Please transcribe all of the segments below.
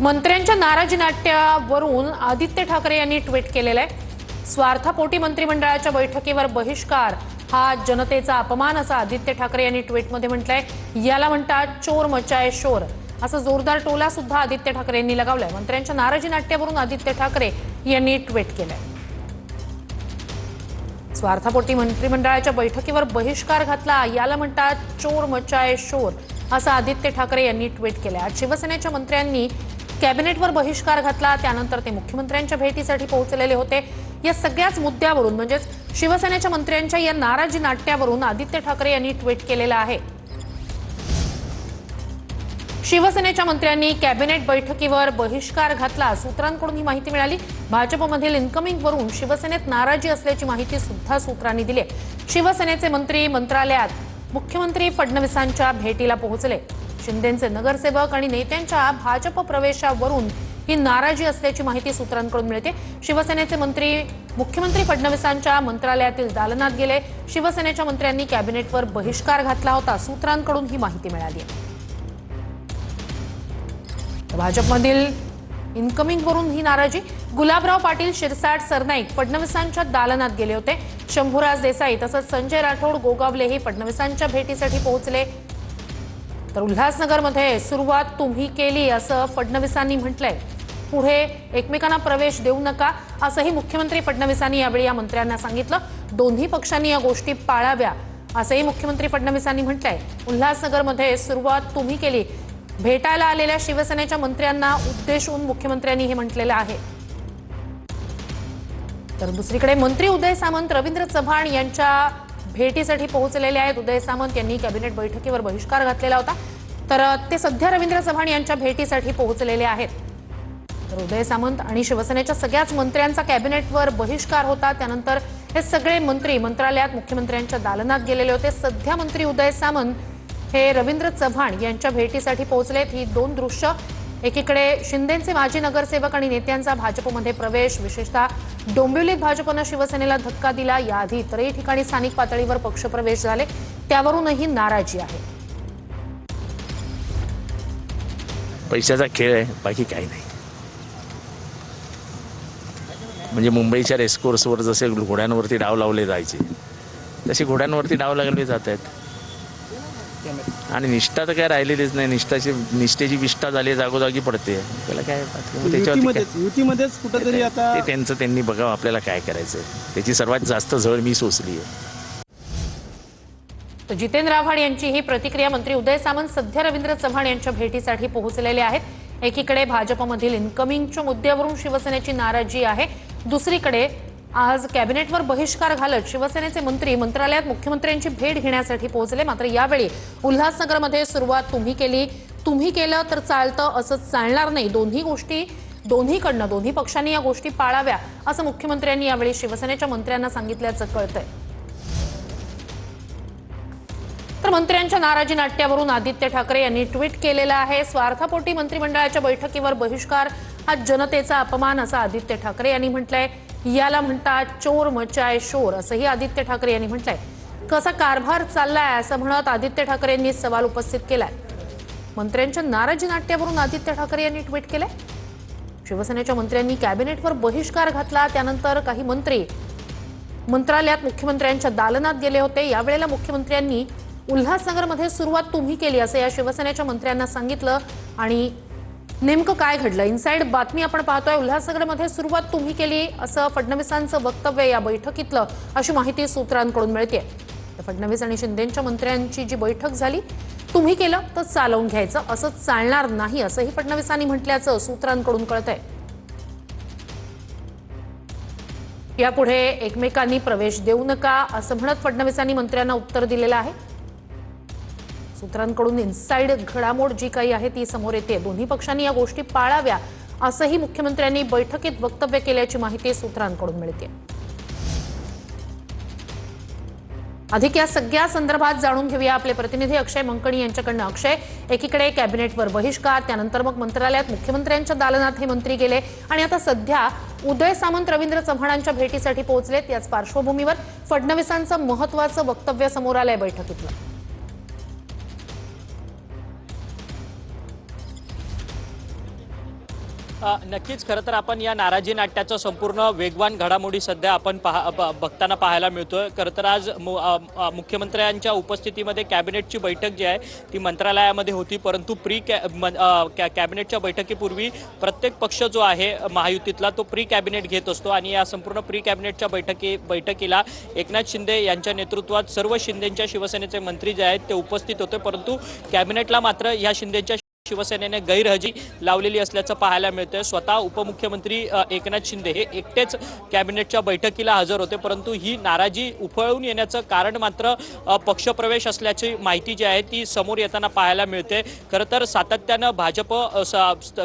मंत्र्यांच्या नाराजी नाट्यावरून आदित्य ठाकरे यांनी ट्विट केलेलं आहे. स्वार्थापोटी मंत्रिमंडळाच्या बैठकीवर बहिष्कार हा जनतेचा अपमान असा आदित्य ठाकरे यांनी ट्विटमध्ये म्हटलंय. याला म्हणतात चोर मचाय शोर. असा जोरदार टोला सुद्धा आदित्य ठाकरे यांनी लगावलाय. मंत्र्यांच्या नाराजी नाट्यावरून आदित्य ठाकरे यांनी ट्विट केलंय. स्वार्थापोटी मंत्रिमंडळाच्या बैठकीवर बहिष्कार घातला. याला म्हणतात चोर मचाय शोर असं आदित्य ठाकरे यांनी ट्विट केलं आज शिवसेनेच्या मंत्र्यांनी कॅबिनेटवर बहिष्कार घातला त्यानंतर ते मुख्यमंत्र्यांच्या भेटीसाठी पोहोचलेले होते. या सगळ्याच मुद्द्यावरून म्हणजेच शिवसेनेच्या मंत्र्यांच्या या नाराजी नाट्यावरून आदित्य ठाकरे यांनी ट्विट केलेलं आहे. शिवसेनेच्या मंत्र्यांनी कॅबिनेट बैठकीवर बहिष्कार घातला सूत्रांकडून ही माहिती मिळाली. भाजपमधील इन्कमिंगवरून शिवसेनेत नाराजी असल्याची माहिती सुद्धा सूत्रांनी दिली शिवसेनेचे मंत्री मंत्रालयात मुख्यमंत्री फडणवीसांच्या भेटीला पोहोचले. शिंदेचे नगरसेवक आणि नेत्यांच्या भाजप प्रवेशावरून ही नाराजी असल्याची माहिती सूत्रांकडून मिळते. शिवसेनेचे मंत्री मुख्यमंत्री फडणवीसांच्या मंत्रालयातील दालनात गेले. शिवसेनेच्या मंत्र्यांनी कॅबिनेटवर बहिष्कार घातला होता. सूत्रांकडून ही माहिती मिळाली. भाजपमधील इन्कमिंग वरून ही नाराजी. गुलाबराव पाटील शिरसाट सरनाईक फडणवीसांच्या दालनात गेले होते. शंभूराज देसाई तसंच संजय राठोड गोगावलेही फडणवीसांच्या भेटीसाठी पोहोचले. तर उल्हासनगरमध्ये सुरुवात तुम्ही केली असं फडणवीसांनी म्हटलंय. पुढे एकमेकांना प्रवेश देऊ नका असंही मुख्यमंत्री फडणवीसांनी यावेळी या मंत्र्यांना सांगितलं. दोन्ही पक्षांनी या गोष्टी पाळाव्या असंही मुख्यमंत्री फडणवीसांनी म्हटलंय. उल्हासनगरमध्ये सुरुवात तुम्ही केली. भेटायला आलेल्या शिवसेनेच्या मंत्र्यांना उद्देशून मुख्यमंत्र्यांनी हे म्हटलेलं आहे. तर दुसरीकडे मंत्री उदय सामंत रवींद्र चव्हाण यांच्या भेटीसाठी पोहोचलेले आहेत. उदय सामंत यांनी कॅबिनेट बैठकीवर बहिष्कार घातलेला होता. तर ते सध्या रवींद्र चव्हाण यांच्या भेटीसाठी पोहोचलेले आहेत. तर उदय सामंत आणि शिवसेनेच्या सगळ्याच मंत्र्यांचा कॅबिनेटवर बहिष्कार होता. त्यानंतर हे सगळे मंत्री मंत्रालयात मुख्यमंत्र्यांच्या दालनात गेलेले होते. सध्या मंत्री उदय सामंत हे रवींद्र चव्हाण यांच्या भेटीसाठी पोहोचलेत. ही दोन दृश्य. एकीकडे शिंदेचे माजी नगरसेवक आणि नेत्यांचा भाजपमध्ये प्रवेश विशेषतः डोंबिवलीत भाजपनं शिवसेनेला धक्का दिला. याआधी इतरही ठिकाणी स्थानिक पातळीवर पक्षप्रवेश झाले. त्यावरूनही नाराजी आहे. पैशाचा खेळ आहे बाकी काही नाही. म्हणजे मुंबईच्या रेसकोर्सवर जसे घोड्यांवरती डाव लावले जायचे तसे घोड्यांवरती डाव लागले जात आहेत. आणि निष्ठा तर काय राहिलेलीच नाही. निष्ठाची निष्ठेची विष्ठा झाली जागोजागी पडते. त्याला काय युतीमध्येच कुठंतरी आता ते त्यांचं त्यांनी बघावं आपल्याला काय करायचं त्याची सर्वात जास्त झळ मी सोसली आहे. तर जितेंद्र आव्हाड यांची ही प्रतिक्रिया मंत्री उदय सामंत सध्या रवींद्र चव्हाण यांच्या भेटीसाठी पोहोचलेले आहेत. एकीकडे भाजपमधील इन्कमिंगच्या मुद्द्यावरून शिवसेनेची नाराजी आहे. दुसरीकडे आज कॅबिनेटवर बहिष्कार घालत शिवसेनेचे मंत्री मंत्रालयात मुख्यमंत्र्यांची भेट घेण्यासाठी पोहोचले. मात्र यावेळी उल्हासनगरमध्ये सुरुवात तुम्ही केली. तुम्ही केलं तर चालतं असं चालणार नाही. दोन्ही गोष्टी दोन्हीकडनं दोन्ही पक्षांनी या गोष्टी पाळाव्या असं मुख्यमंत्र्यांनी यावेळी शिवसेनेच्या मंत्र्यांना सांगितल्याचं कळतंय. तर मंत्र्यांच्या नाराजी नाट्यावरून आदित्य ठाकरे यांनी ट्विट केलेलं आहे. स्वार्थापोटी मंत्रिमंडळाच्या बैठकीवर बहिष्कार हा जनतेचा अपमान असा आदित्य ठाकरे यांनी म्हटलंय. याला म्हणतात चोर मचाय शोर असंही आदित्य ठाकरे यांनी म्हटलंय. कसा कारभार चाललाय असं म्हणत आदित्य ठाकरे यांनी सवाल उपस्थित केलाय. मंत्र्यांच्या नाराजी नाट्यावरून आदित्य ठाकरे यांनी ट्विट केलंय. शिवसेनेच्या मंत्र्यांनी कॅबिनेटवर बहिष्कार घातला त्यानंतर काही मंत्री मंत्रालयात मुख्यमंत्र्यांच्या दालनात गेले होते. यावेळेला मुख्यमंत्र्यांनी उल्हासनगरमध्ये सुरुवात तुम्ही केली असं या शिवसेनेच्या मंत्र्यांना सांगितलं आणि नेमकं काय घडलं? इनसाइड बातमी आपण पाहतोय उल्हासनगरमध्ये सुरुवात तुम्ही केली असं फडणवीसांचं वक्तव्य या बैठकीतलं अशी माहिती सूत्रांकडून मिळते फडणवीस आणि शिंदेच्या मंत्र्यांची जी बैठक झाली तुम्ही केलं तर चालवून घ्यायचं असं चालणार नाही असंही फडणवीसांनी म्हटल्याचं सूत्रांकडून कळतंय. यापुढे एकमेकांनी प्रवेश देऊ नका असं म्हणत फडणवीसांनी मंत्र्यांना उत्तर दिलेलं आहे. सूत्रांकडून इनसाइड घडामोड जी काही आहे ती समोर येते. दोन्ही पक्षांनी या गोष्टी पाळाव्या असंही मुख्यमंत्र्यांनी बैठकीत वक्तव्य केल्याची माहिती सूत्रांकडून मिळते. अधिक या सगळ्या संदर्भात जाणून घेऊया आपले प्रतिनिधी अक्षय मंकणी यांच्याकडनं. अक्षय एकीकडे कॅबिनेटवर बहिष्कार त्यानंतर मग मंत्रालयात मुख्यमंत्र्यांच्या दालनात हे मंत्री गेले आणि आता सध्या उदय सामंत रवींद्र चव्हाणांच्या भेटीसाठी पोहोचलेत याच पार्श्वभूमीवर फडणवीसांचं महत्वाचं वक्तव्य समोर आलंय बैठकीतलं. नक्कीच खरं तर आपण या नाराजी नाट्याचं संपूर्ण वेगवान घडामोडी सध्या आपण पाहा ब- बघताना पाहायला मिळतोय. खरं तर आज मु- मुख्यमंत्र्यांच्या उपस्थितीमध्ये कॅबिनेटची बैठक जी आहे ती मंत्रालयामध्ये होती. परंतु प्री कॅ म- कॅ- कॅबिनेटच्या बैठकीपूर्वी प्रत्येक पक्ष जो आहे महायुतीतला तो प्री कॅबिनेट घेत असतो. आणि या संपूर्ण प्री कॅबिनेटच्या बैठकी बैठकीला एकनाथ शिंदे यांच्या नेतृत्वात सर्व शिंदेच्या शिवसेनेचे मंत्री जे आहेत ते उपस्थित होते. परंतु कॅबिनेटला मात्र या शिंदेच्या शिवसेनेने गैरहजी लावलेली असल्याचं पाहायला मिळतंय. स्वतः उपमुख्यमंत्री एकनाथ शिंदे हे एकटेच कॅबिनेटच्या बैठकीला हजर होते परंतु ही नाराजी उफळून येण्याचं कारण मात्र पक्षप्रवेश असल्याची माहिती जी आहे ती समोर येताना पाहायला मिळते खरं तर सातत्यानं भाजप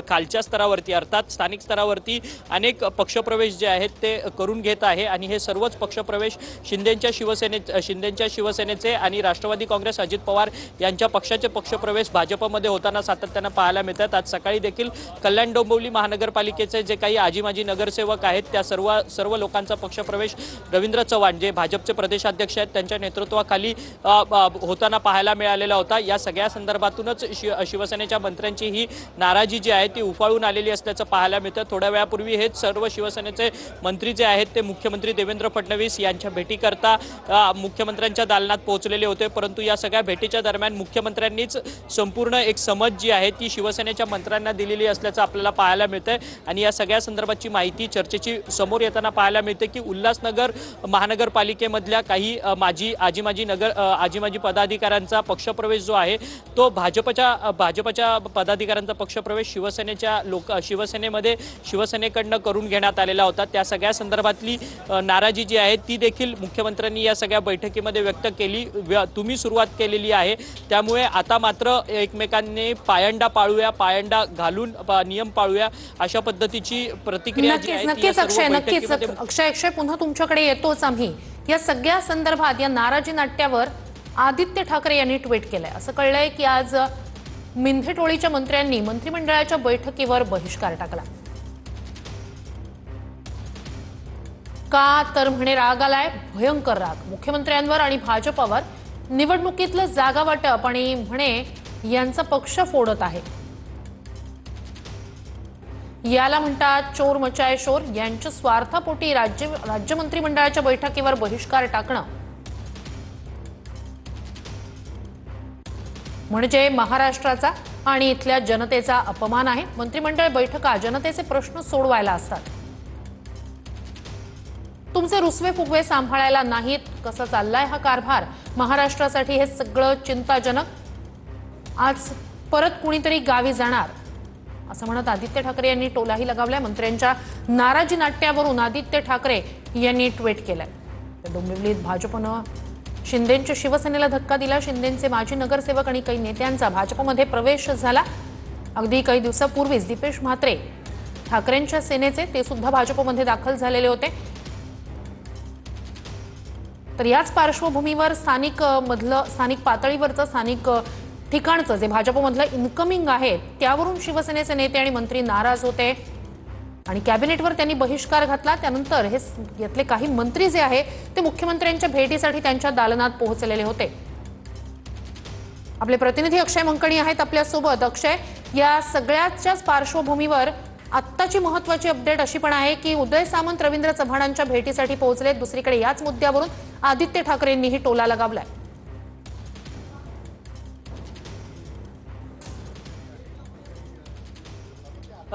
खालच्या स्तरावरती अर्थात स्थानिक स्तरावरती अनेक पक्षप्रवेश जे आहेत ते करून घेत आहे आणि हे सर्वच पक्षप्रवेश शिंदेच्या शिवसेने शिंदेच्या शिवसेनेचे आणि राष्ट्रवादी काँग्रेस अजित पवार यांच्या पक्षाचे पक्षप्रवेश भाजपमध्ये होताना सातत्यानं पाहायला मिळतात. आज सकाळी देखील कल्याण डोंबिवली महानगरपालिकेचे जे काही आजी माजी नगरसेवक आहेत त्या सर्व सर्व लोकांचा पक्षप्रवेश रवींद्र चव्हाण जे भाजपचे प्रदेशाध्यक्ष आहेत त्यांच्या नेतृत्वाखाली होताना पाहायला मिळालेला होता. या सगळ्या संदर्भातूनच शि शिवसेनेच्या मंत्र्यांची ही नाराजी जी आहे ती उफाळून आलेली असल्याचं पाहायला मिळतं. थोड्या वेळापूर्वी हेच सर्व शिवसेनेचे मंत्री जे आहेत ते मुख्यमंत्री देवेंद्र फडणवीस यांच्या भेटीकरता मुख्यमंत्र्यांच्या दालनात पोहोचलेले होते. परंतु या सगळ्या भेटीच्या दरम्यान मुख्यमंत्र्यांनीच संपूर्ण एक समज जी आहे ती शिवसेनेच्या मंत्र्यांना दिलेली असल्याचं आपल्याला पाहायला मिळतंय. आणि या सगळ्या संदर्भातची माहिती चर्चेची समोर येताना पाहायला मिळते की उल्हासनगर महानगरपालिकेमधल्या काही माजी आजी माजी नगर आजीमाजी आजी माजी पदाधिकाऱ्यांचा पक्षप्रवेश जो आहे तो भाजपच्या भाजपच्या पदाधिकाऱ्यांचा पक्षप्रवेश शिवसेनेच्या लोक शिवसेनेमध्ये शिवसेनेकडनं करून घेण्यात आलेला होता. त्या सगळ्या संदर्भातली नाराजी जी आहे ती देखील मुख्यमंत्र्यांनी या सगळ्या बैठकीमध्ये व्यक्त केली. व्य- तुम्ही सुरुवात केलेली आहे. त्यामुळे आता मात्र एकमेकांनी पायंडा पाळूया पायंडा घालून नियम पाळूया अशा पद्धतीची प्रतिक्रिया नक्कीच अक्षय नक्कीच. अक्षय अक्षय पुन्हा तुमच्याकडे येतोच आम्ही. या सगळ्या संदर्भात या नाराजी नाट्यावर आदित्य ठाकरे यांनी ट्विट केलंय. असं कळलंय की आज मिंधे टोळीच्या मंत्र्यांनी मंत्रिमंडळाच्या बैठकीवर बहिष्कार टाकला. का तर म्हणे राग आलाय? भयंकर राग. मुख्यमंत्र्यांवर आणि भाजपावर निवडणुकीतलं जागा वाटप आणि म्हणे यांचा पक्ष फोडत आहे. याला म्हणतात चोर मचाय शोर. यांच्या स्वार्थापोटी राज्य राज्य मंत्रिमंडळाच्या बैठकीवर बहिष्कार टाकणं. म्हणजे महाराष्ट्राचा आणि इथल्या जनतेचा अपमान आहे. मंत्रिमंडळ बैठका जनतेचे प्रश्न सोडवायला असतात. तुमचे रुसवे फुगवे सांभाळायला नाहीत. कसा चाललाय हा कारभार? महाराष्ट्रासाठी हे सगळं चिंताजनक. आज परत कुणीतरी गावी जाणार असं म्हणत आदित्य ठाकरे यांनी टोलाही लगावलाय. मंत्र्यांच्या नाराजी नाट्यावरून आदित्य ठाकरे यांनी ट्विट केलंय. तर डोंबिवलीत भाजपनं शिंदेच्या शिवसेनेला धक्का दिला. शिंदेचे माजी नगरसेवक आणि काही नेत्यांचा भाजपमध्ये प्रवेश झाला. अगदी काही दिवसापूर्वीच दीपेश म्हात्रे ठाकरेंच्या सेनेचे ते सुद्धा भाजपमध्ये दाखल झालेले होते. तर याच पार्श्वभूमीवर स्थानिक मधलं स्थानिक पातळीवरचं स्थानिक ठिकाणचं जे भाजपमधलं इन्कमिंग आहे त्यावरून शिवसेनेचे नेते आणि मंत्री नाराज होते. आणि कॅबिनेटवर त्यांनी बहिष्कार घातला. त्यानंतर हे यातले काही मंत्री जे आहे ते मुख्यमंत्र्यांच्या भेटीसाठी त्यांच्या दालनात पोहोचलेले होते. आपले प्रतिनिधी अक्षय मंकणी आहेत आपल्यासोबत. अक्षय या सगळ्याच्याच पार्श्वभूमीवर आत्ताची महत्वाची अपडेट अशी पण आहे की उदय सामंत रवींद्र चव्हाणांच्या भेटीसाठी पोहोचले दुसरीकडे याच मुद्द्यावरून आदित्य ठाकरेंनीही टोला लगावलाय.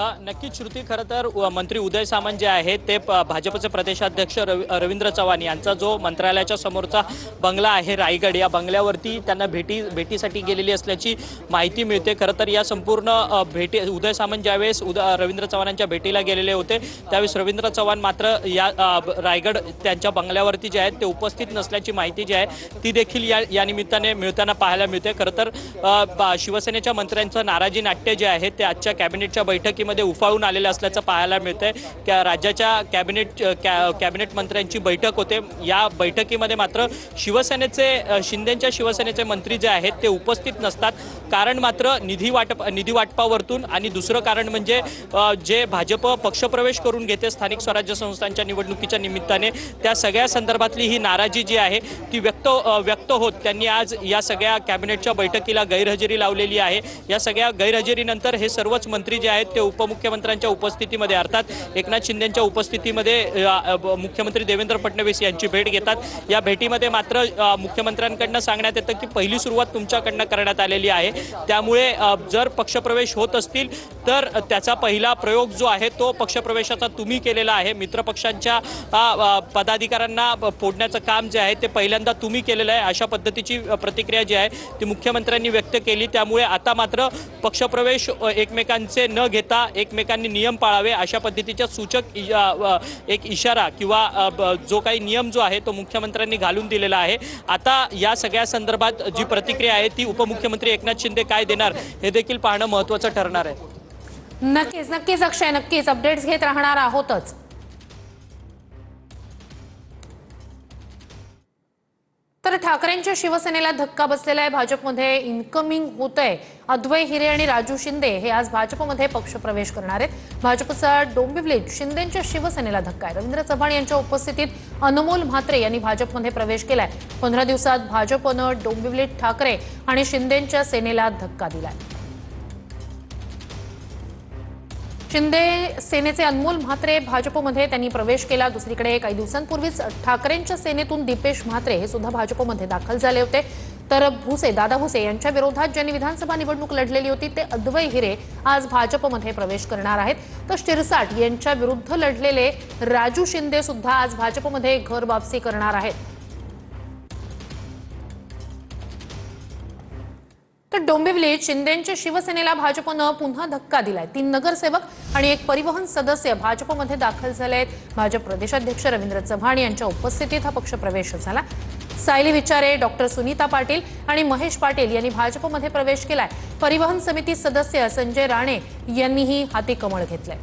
नक्कीच श्रुती खरं तर मंत्री उदय सामंत जे आहेत ते प- भाजपचे प्रदेशाध्यक्ष रवींद्र चव्हाण यांचा जो मंत्रालयाच्या समोरचा बंगला आहे रायगड या बंगल्यावरती त्यांना भेटी भेटीसाठी गेलेली असल्याची माहिती मिळते. खरं तर या संपूर्ण भेटी उदय सामंत ज्यावेळेस उद रवींद्र चव्हाणांच्या भेटीला गेलेले होते त्यावेळेस रवींद्र चव्हाण मात्र या रायगड त्यांच्या बंगल्यावरती जे आहेत ते उपस्थित नसल्याची माहिती जी आहे ती देखील या या निमित्ताने मिळताना पाहायला मिळते. खरं तर शिवसेनेच्या मंत्र्यांचं नाराजी नाट्य जे आहे ते आजच्या कॅबिनेटच्या बैठकीमध्ये उफाळून आलेलं असल्याचं पाहायला मिळतंय. त्या राज्याच्या कॅबिनेट कॅ- कॅबिनेट मंत्र्यांची बैठक होते. या बैठकीमध्ये मात्र शिवसेनेचे शिंदेच्या शिवसेनेचे मंत्री जे आहेत ते उपस्थित नसतात. कारण मात्र निधी वाटप निधी वाटपावरतून आणि दुसरं कारण म्हणजे जे भाजप पक्षप्रवेश करून घेते स्थानिक स्वराज्य संस्थांच्या निवडणुकीच्या निमित्ताने त्या सगळ्या संदर्भातली ही नाराजी जी आहे ती व्यक्त व्यक्त होत. त्यांनी आज या सगळ्या कॅबिनेटच्या बैठकीला गैरहजेरी लावलेली आहे. या सगळ्या गैरहजेरीनंतर हे सर्वच मंत्री जे आहेत ते उपमुख्यमंत्र्यांच्या उपस्थितीमध्ये अर्थात एकनाथ शिंदेच्या उपस्थितीमध्ये मुख्यमंत्री देवेंद्र फडणवीस यांची भेट घेतात. या भेटीमध्ये मात्र मुख्यमंत्र्यांकडनं सांगण्यात येतं की पहिली सुरुवात तुमच्याकडनं करण्यात आलेली आहे. त्यामुळे जर पक्षप्रवेश होत असतील तर त्याचा पहिला प्रयोग जो आहे तो पक्षप्रवेशाचा तुम्ही केलेला आहे. मित्रपक्षांच्या पदाधिकाऱ्यांना फोडण्याचं काम जे आहे ते पहिल्यांदा तुम्ही केलेलं आहे. अशा पद्धतीची प्रतिक्रिया जी आहे ती मुख्यमंत्र्यांनी व्यक्त केली. त्यामुळे आता मात्र पक्षप्रवेश एकमेकांचे न घेता एकमेकांनी नियम पाळावे अशा पद्धतीच्या सूचक एक इशारा किंवा जो काही नियम जो आहे तो मुख्यमंत्र्यांनी घालून दिलेला आहे. आता या सगळ्या संदर्भात जी प्रतिक्रिया आहे ती उपमुख्यमंत्री एकनाथ शिंदे काय देणार हे देखील पाहणं महत्वाचं ठरणार आहे. नक्कीच नक्कीच अक्षय नक्कीच. अपडेट्स घेत राहणार आहोतच. ठाकरेंच्या शिवसेनेला धक्का बसलेला आहे. भाजपमध्ये इन्कमिंग होत आहे अद्वै हिरे आणि राजू शिंदे हे आज भाजपमध्ये पक्षप्रवेश करणार आहेत. भाजपचा डोंबिवलीत शिंदेच्या शिवसेनेला धक्का आहे. रवींद्र चव्हाण यांच्या उपस्थितीत अनमोल म्हात्रे यांनी भाजपमध्ये प्रवेश केलाय. पंधरा दिवसात भाजपनं डोंबिवलीत ठाकरे आणि शिंदेच्या सेनेला धक्का दिलाय. शिंदे सेनेचे अनमोल म्हात्रे भाजपमध्ये त्यांनी प्रवेश केला. दुसरीकडे काही दिवसांपूर्वीच ठाकरेंच्या सेनेतून दीपेश म्हात्रे हे सुद्धा भाजपमध्ये दाखल झाले होते. तर भुसे दादा भुसे यांच्या विरोधात ज्यांनी विधानसभा निवडणूक लढलेली होती ते अद्वै हिरे आज भाजपमध्ये प्रवेश करणार आहेत. तर शिरसाट यांच्या विरुद्ध लढलेले राजू शिंदे सुद्धा आज भाजपमध्ये घर वापसी करणार आहेत. डोंबिवलीत शिंदेच्या शिवसेनेला भाजपनं पुन्हा धक्का दिलाय. तीन नगरसेवक आणि एक परिवहन सदस्य भाजपमध्ये दाखल झाले आहेत भाजप प्रदेशाध्यक्ष रवींद्र चव्हाण यांच्या उपस्थितीत हा पक्ष प्रवेश झाला. सायली विचारे डॉक्टर सुनीता पाटील आणि महेश पाटील यांनी भाजपमध्ये प्रवेश केलाय. परिवहन समिती सदस्य संजय राणे यांनीही हाती कमळ घेतलंय.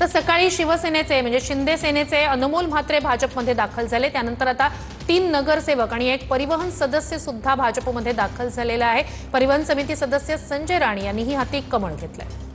तर सकाळी शिवसेनेचे म्हणजे शिंदे सेनेचे अनमोल म्हात्रे भाजपमध्ये दाखल झाले. त्यानंतर आता तीन नगरसेवक आणि एक परिवहन सदस्य सुद्धा भाजपमध्ये दाखल झालेला आहे. परिवहन समिती सदस्य संजय राणे यांनीही हाती कमळ घेतलंय.